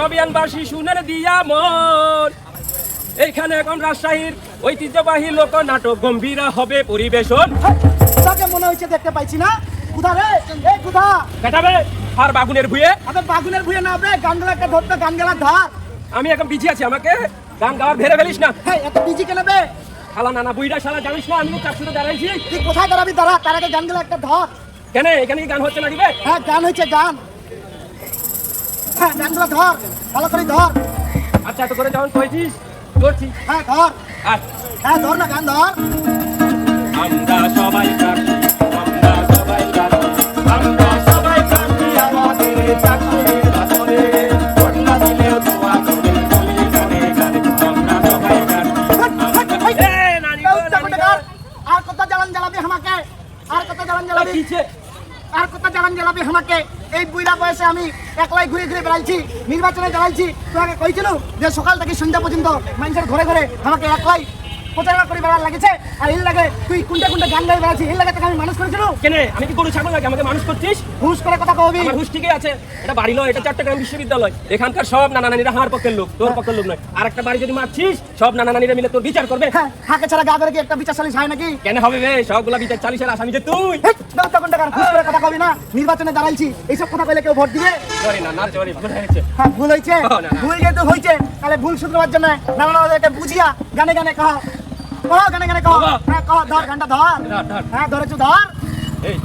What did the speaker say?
চবিয়ানবাসী শুনের দিয়া মন। এইখানে এখন রাজশাহীর ঐতিহ্যবাহী লোক নাটক গম্ভীর হবে পরিবেশন। তাকে মনে হচ্ছে দেখতে পাইছি না। কুধা রে? এই কুধা! কাটাবে আর বাগুনের ভুয়ে আবে বাগুনের ভুয়ে না বে গান গেলা একটা ধরতে গান গেলা ধার। আমি এখন বিজি আছি আমাকে। গান গাওয়ার ভেরে ফেলিস না। হ্যাঁ এত বিজি কেন বে? শালা নানা বুইটা শালা জানিস না আমি চারশোতে দাঁড়াইছি। তুই কোথায় দাঁড়াবি? দাঁড়া তার আগে গান গেলা একটা ধর। কেন এখানে কি গান হচ্ছে না দিবে হ্যাঁ গান হচ্ছে গান। হ্যাঁ গানগুলো ধর ভালো করে ধর। আচ্ছা এত করে যখন কইছিস করছি হ্যাঁ ধর। আর হ্যাঁ ধর না গান ধর। আমরা সবাই সবাই সবাই আমাদের কোটে গো। কর। আর কত জ্বালান জ্বালাবি আমাকে। আর কত জ্বালান জ্বালাবি। আর কত জ্বালান জ্বালাবি আমাকে, এই বুড়া বয়সে আমি একলাই ঘুরে ঘুরে বেড়াইছি, নির্বাচনে দাঁড়াইছি তোমাকে কইছিল যে সকাল থেকে সন্ধ্যা পর্যন্ত মানুষের ঘরে ঘরে আমাকে একলাই প্রচারণা করে বেড়ার লাগেছে। আর এর লাগে তুই কোনটা কোনটা গান গাই বেড়াচ্ছি এর লাগে তোকে আমি মানুষ করেছিল। কেন? আমি কি গরু ছাগল নাকি? আমাকে মানুষ করছিস? হুশ করে কথা কবি। আমার হুশ ঠিকই আছে। এটা বাড়ি নয় এটা চট্টগ্রাম বিশ্ববিদ্যালয়। এখানকার সব নানা নানিরা আমার পক্ষের লোক তোর পক্ষের লোক নয়। আর একটা বাড়ি যদি মারছিস সব নানা নানিরা মিলে তোর বিচার করবে। হ্যাঁ হাকে ছাড়া গা ধরে কি একটা বিচার চালিস হয় নাকি? কেন হবে বে? সবগুলা বিচার চালিশের আসামি যে তুই। তখন টাকার হুশ করে কথা কবি না? নির্বাচনে দাঁড়াইছি। এইসব কথা কইলে কেউ ভোট দিবে? সরি না না সরি ভুল হয়েছে। হ্যাঁ ভুল হয়েছে। ভুল যেহেতু হয়েছে তাহলে ভুল শুধরাবার জন্য নানা নানাদেরকে বুঝিয়া গানে গানে কহ। কহ গানে গানে কহ। হ্যাঁ কহ ধর গানটা ধর। হ্যাঁ ধরেছো ধর এই